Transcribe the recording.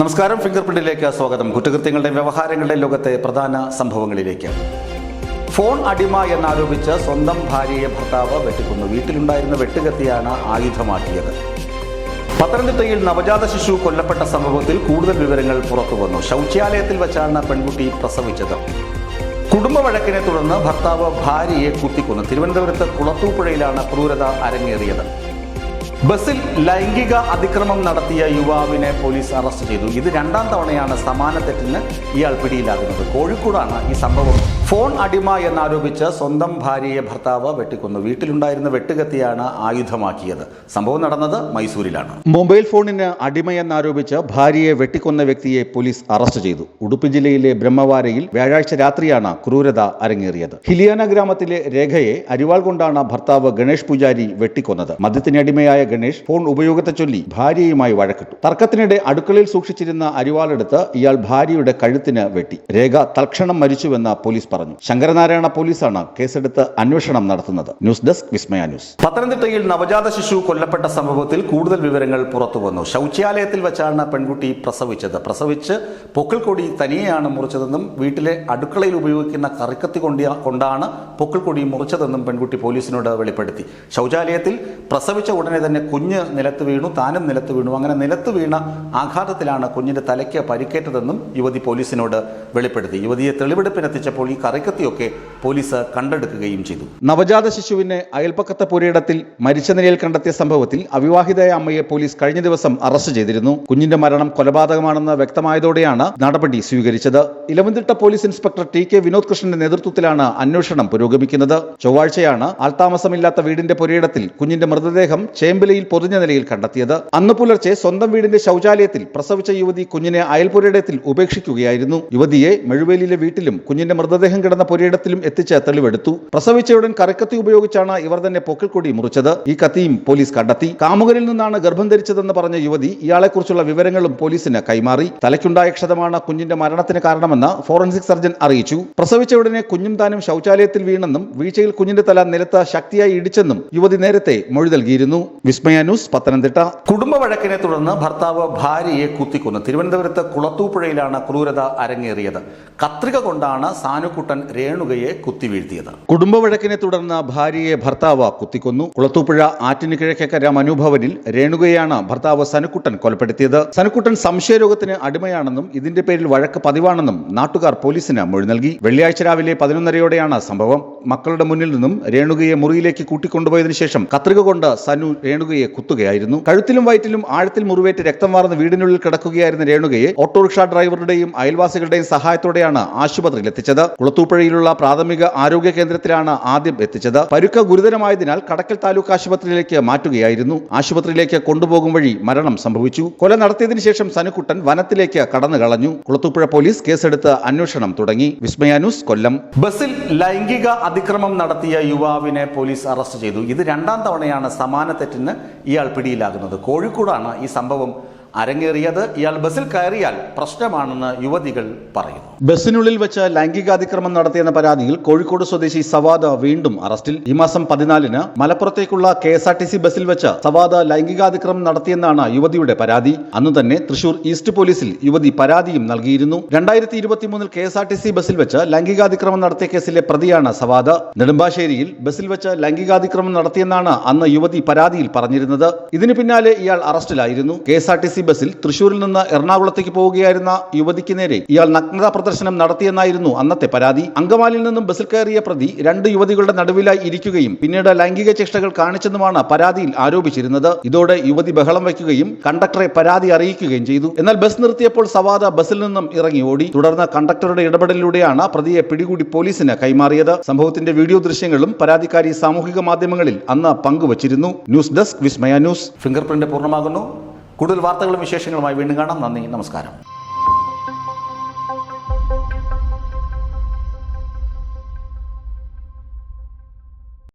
നമസ്കാരം. ഫിംഗർ പ്രിന്റിലേക്ക് സ്വാഗതം. കുറ്റകൃത്യങ്ങളുടെ വ്യവഹാരങ്ങളുടെ ലോകത്തെ പ്രധാന സംഭവങ്ങളിലേക്ക്. ഫോൺ അടിമ എന്നാരോപിച്ച് സ്വന്തം ഭാര്യയെ ഭർത്താവ് വെട്ടിക്കൊന്നു. വീട്ടിലുണ്ടായിരുന്ന വെട്ടുകത്തിയാണ് ആയുധമാക്കിയത്. പത്തനംതിട്ടയിൽ നവജാത ശിശു കൊല്ലപ്പെട്ട സംഭവത്തിൽ കൂടുതൽ വിവരങ്ങൾ പുറത്തുവന്നു. ശൗചാലയത്തിൽ വെച്ചാണ് പെൺകുട്ടി പ്രസവിച്ചത്. കുടുംബ വഴക്കിനെ തുടർന്ന് ഭർത്താവ് ഭാര്യയെ കുത്തിക്കൊന്നു. തിരുവനന്തപുരത്ത് കുളത്തൂപ്പുഴയിലാണ് ക്രൂരത അരങ്ങേറിയത്. ബസ്സിൽ ലൈംഗിക അതിക്രമം നടത്തിയ യുവാവിനെ പോലീസ് അറസ്റ്റ് ചെയ്തു. ഇത് രണ്ടാം തവണയാണ് സമാന തെറ്റിന് ഇയാൾ പിടിയിലാകുന്നത്. കോഴിക്കോടാണ് ഈ സംഭവം. ഫോൺ അടിമ എന്നാരോപിച്ച് സ്വന്തം ഭാര്യയെ ഭർത്താവ് വെട്ടിക്കൊന്നു. വീട്ടിലുണ്ടായിരുന്ന വെട്ടുകത്തിയാണ് ആയുധമാക്കിയത്. സംഭവം നടന്നത് മൈസൂരിലാണ്. മൊബൈൽ ഫോണിന് അടിമയെന്നാരോപിച്ച് ഭാര്യയെ വെട്ടിക്കൊന്ന വ്യക്തിയെ പോലീസ് അറസ്റ്റ് ചെയ്തു. ഉടുപ്പി ജില്ലയിലെ ബ്രഹ്മവാരയിൽ വ്യാഴാഴ്ച രാത്രിയാണ് ക്രൂരത അരങ്ങേറിയത്. ഹിലിയാന ഗ്രാമത്തിലെ രേഖയെ അരിവാൾ കൊണ്ടാണ് ഭർത്താവ് ഗണേഷ് പൂജാരി വെട്ടിക്കൊന്നത്. മദ്യത്തിനടിമയായ ഗണേഷ് ഫോൺ ഉപയോഗത്തെ ചൊല്ലി ഭാര്യയുമായി വഴക്കിട്ടു. തർക്കത്തിനിടെ അടുക്കളയിൽ സൂക്ഷിച്ചിരുന്ന അരിവാളെടുത്ത് ഇയാൾ ഭാര്യയുടെ കഴുത്തിന് വെട്ടി. രേഖ തൽക്ഷണം മരിച്ചുവെന്ന് പോലീസ് പറഞ്ഞു. ശങ്കരനാരായണ പോലീസാണ് കേസെടുത്ത് അന്വേഷണം നടത്തുന്നത്. News desk Vismaya news. പത്തനംതിട്ടയിൽ നവജാത ശിശു കൊല്ലപ്പെട്ട സംഭവത്തിൽ കൂടുതൽ വിവരങ്ങൾ പുറത്തുവന്നു ശൗചാലയത്തിൽ വെച്ചാണ് പെൺകുട്ടി പ്രസവിച്ചത്. പ്രസവിച്ച് പൊക്കിൾക്കൊടി തനിയെയാണ് മുറിച്ചതെന്നും വീട്ടിലെ അടുക്കളയിൽ ഉപയോഗിക്കുന്ന കറിക്കത്തി കൊണ്ടിയ കൊണ്ടാണ് പൊക്കിൾക്കൊടി മുറിച്ചതെന്നും പെൺകുട്ടി പോലീസിനോട് വെളിപ്പെടുത്തി. ശൗചാലയത്തിൽ പ്രസവിച്ച ഉടനെ തന്നെ കുഞ്ഞ് നിലത്ത് വീണു താനും നിലത്ത് വീണു. അങ്ങനെ നിലത്ത് വീണ ആഘാതത്തിലാണ് കുഞ്ഞിന്റെ തലയ്ക്ക് പരിക്കേറ്റതെന്നും യുവതി പോലീസിനോട് വെളിപ്പെടുത്തി. യുവതിയെ തെളിവെടുപ്പിനെത്തിച്ചപ്പോൾ ഈ കറിക്കത്തിയൊക്കെ പോലീസ് കണ്ടെടുക്കുകയും ചെയ്തു. നവജാത ശിശുവിനെ അയൽപ്പക്കത്തെ പുരയിടത്തിൽ മരിച്ച നിലയിൽ കണ്ടെത്തിയ സംഭവത്തിൽ അവിവാഹിതയായ അമ്മയെ പോലീസ് കഴിഞ്ഞ ദിവസം അറസ്റ്റ് ചെയ്തിരുന്നു. കുഞ്ഞിന്റെ മരണം കൊലപാതകമാണെന്ന് വ്യക്തമായതോടെയാണ് നടപടി സ്വീകരിച്ചത്. Elavanthitta police inspector T K Vinod കൃഷ്ണന്റെ നേതൃത്വത്തിലാണ് അന്വേഷണം പുരോഗമിക്കുന്നത്. ചൊവ്വാഴ്ചയാണ് ആൾതാമസമില്ലാത്ത വീടിന്റെ പുരയിടത്തിൽ കുഞ്ഞിന്റെ മൃതദേഹം ചേമ്പിലയിൽ പൊതിഞ്ഞ നിലയിൽ കണ്ടെത്തിയത്. അന്ന് പുലർച്ചെ സ്വന്തം വീടിന്റെ ശൗചാലയത്തിൽ പ്രസവിച്ച യുവതി കുഞ്ഞിനെ അയൽപുരയിടത്തിൽ ഉപേക്ഷിക്കുകയായിരുന്നു. യുവതിയെ മെഴുവേലിയിലെ വീട്ടിലും കുഞ്ഞിന്റെ മൃതദേഹം കിടന്ന പുരയിടത്തിലും എത്തിച്ച് തെളിവെടുത്തു. പ്രസവിച്ചയുടൻ കറിക്കത്തി ഉപയോഗിച്ചാണ് ഇവർ തന്നെ പൊക്കിൾക്കൊടി മുറിച്ചത്. ഈ കത്തിയും പോലീസ് കണ്ടെത്തി. കാമുകരിൽ നിന്നാണ് ഗർഭം ധരിച്ചതെന്ന് പറഞ്ഞ യുവതി ഇയാളെക്കുറിച്ചുള്ള വിവരങ്ങളും പോലീസിന് കൈമാറി. തലയ്ക്കുണ്ടായ ക്ഷതമാണ് കുഞ്ഞിന്റെ മരണത്തിന് കാരണമെന്ന് ഫോറൻസിക് സർജൻ അറിയിച്ചു. പ്രസവിച്ച ഉടനെ കുഞ്ഞും താനും ശൗചാലയത്തിൽ വീണെന്നും വീഴ്ചയിൽ കുഞ്ഞിന്റെ തല നിലത്ത് ശക്തിയായി ഇടിച്ചെന്നും യുവതി നേരത്തെ മൊഴി നൽകിയിരുന്നു. വിസ്മയ ന്യൂസ് പത്തനംതിട്ട. കുടുംബ വഴക്കിനെ തുടർന്ന് ഭർത്താവ് ഭാര്യയെ കുത്തിക്കൊന്നു. തിരുവനന്തപുരത്ത് കുളത്തൂപ്പുഴയിലാണ് ക്രൂരത അരങ്ങേറിയത്. കത്രിക കൊണ്ടാണ് സാനുക്കുട്ടൻ രേണുകയെ കുത്തിവീഴ്ത്തിയത്. കുടുംബ വഴക്കിനെ തുടർന്ന് ഭാര്യയെ ഭർത്താവ് കുത്തിക്കൊന്നു. കുളത്തൂപ്പുഴ ആറ്റിന് കിഴക്കേക്കര മനുഭവനിൽ രേണുകയാണ് ഭർത്താവ് സനുക്കുട്ടൻ കൊലപ്പെടുത്തിയത്. സനുക്കുട്ടൻ സംശയരോഗത്തിന് അടിമയാണെന്നും ഇതിന്റെ പേരിൽ വഴക്ക് പതിവാണെന്നും നാട്ടുകാർ പോലീസിന് മൊഴി നൽകി. വെള്ളിയാഴ്ച രാവിലെ പതിനൊന്നരയോടെയാണ് സംഭവം. മക്കളുടെ മുന്നിൽ നിന്നും രേണുകയെ മുറിയിലേക്ക് കൂട്ടിക്കൊണ്ടുപോയതിനു ശേഷം കത്രിക കൊണ്ട് സനു രേണുകയെ കുത്തുകയായിരുന്നു. കഴുത്തിലും വയറ്റിലും ആഴത്തിൽ മുറിവേറ്റ് രക്തം വാർന്ന് വീടിനുള്ളിൽ കിടക്കുകയായിരുന്ന രേണുകയെ ഓട്ടോറിക്ഷ ഡ്രൈവറുടെയും അയൽവാസികളുടെയും സഹായത്തോടെയാണ് ആശുപത്രിയിൽ എത്തിച്ചത് കുളത്തൂപ്പുഴയിലുള്ള പ്രാഥമിക ആരോഗ്യ കേന്ദ്രത്തിലാണ് ആദ്യം എത്തിച്ചത്. പരുക്ക ഗുരുതരമായതിനാൽ കടക്കൽ താലൂക്ക് ആശുപത്രിയിലേക്ക് മാറ്റുകയായിരുന്നു. ആശുപത്രിയിലേക്ക് കൊണ്ടുപോകും വഴി മരണം സംഭവിച്ചു. കൊല നടത്തിയതിനു ശേഷം സനുക്കുട്ടൻ വനത്തിലേക്ക് കടന്നു കളഞ്ഞു കുളത്തൂപ്പുഴ പോലീസ് കേസെടുത്ത് അന്വേഷണം തുടങ്ങി. വിസ്മയാനൂസ് കൊല്ലം. ബസ്സിൽ ലൈംഗിക അതിക്രമം നടത്തിയ യുവാവിനെ പോലീസ് അറസ്റ്റ് ചെയ്തു. ഇത് രണ്ടാം തവണയാണ് സമാന തെറ്റിന് ഇയാൾ പിടിയിലാകുന്നത്. കോഴിക്കോടാണ് ഈ സംഭവം അരങ്ങേറിയത് ഇയാൾ ബസ്സിൽ കയറിയാൽ പ്രശ്നമാണെന്ന് യുവതികൾ പറയുന്നു. ബസ്സിനുള്ളിൽ വെച്ച് ലൈംഗികാതിക്രമം നടത്തിയെന്ന പരാതിയിൽ കോഴിക്കോട് സ്വദേശി സവാദ വീണ്ടും അറസ്റ്റിൽ. ഈ മാസം പതിനാലിന് മലപ്പുറത്തേക്കുള്ള K S R T C ബസ്സിൽ വെച്ച് സവാദ ലൈംഗികാതിക്രമം നടത്തിയെന്നാണ് യുവതിയുടെ പരാതി. അന്ന് തന്നെ തൃശൂർ ഈസ്റ്റ് പോലീസിൽ യുവതി പരാതിയും നൽകിയിരുന്നു. രണ്ടായിരത്തി ഇരുപത്തിമൂന്നിൽ K S R T C ബസ്സിൽ വെച്ച് ലൈംഗികാതിക്രമം നടത്തിയ കേസിലെ പ്രതിയാണ് സവാദ. നെടുമ്പാശ്ശേരിയിൽ ബസ്സിൽ വെച്ച് ലൈംഗികാതിക്രമം നടത്തിയെന്നാണ് അന്ന് യുവതി പരാതിയിൽ പറഞ്ഞിരുന്നത്. ഇതിനു പിന്നാലെ ഇയാൾ അറസ്റ്റിലായിരുന്നു. K S R T C ബസ്സിൽ തൃശൂരിൽ നിന്ന് എറണാകുളത്തേക്ക് പോവുകയായിരുന്ന യുവതിക്ക് നേരെ ഇയാൾ നഗ്നതാ പ്രദർശനം നടത്തിയെന്നായിരുന്നു അന്നത്തെ പരാതി. അങ്കമാലിയിൽ നിന്നും ബസ്സിൽ കയറിയ പ്രതി രണ്ട് യുവതികളുടെ നടുവിലായി ഇരിക്കുകയും പിന്നീട് ലൈംഗിക ചേഷ്ടകൾ കാണിച്ചെന്നുമാണ് പരാതിയിൽ ആരോപിച്ചിരുന്നത്. ഇതോടെ യുവതി ബഹളം വയ്ക്കുകയും കണ്ടക്ടറെ പരാതി അറിയിക്കുകയും ചെയ്തു. എന്നാൽ ബസ് നിർത്തിയപ്പോൾ സവാദ ബസ്സിൽ നിന്നും ഇറങ്ങി ഓടി. തുടർന്ന് കണ്ടക്ടറുടെ ഇടപെടലിലൂടെയാണ് പ്രതിയെ പിടികൂടി പോലീസിന് കൈമാറിയത്. സംഭവത്തിന്റെ വീഡിയോ ദൃശ്യങ്ങളും പരാതിക്കാരി സാമൂഹിക മാധ്യമങ്ങളിൽ അന്ന് പങ്കുവച്ചിരുന്നു. News desk Vismaya news. Fingerprint പൂർണമാകുന്നു. കൂടുതൽ വാർത്തകളും വിശേഷങ്ങളുമായി വീണ്ടും കാണാം. നന്ദി നമസ്കാരം.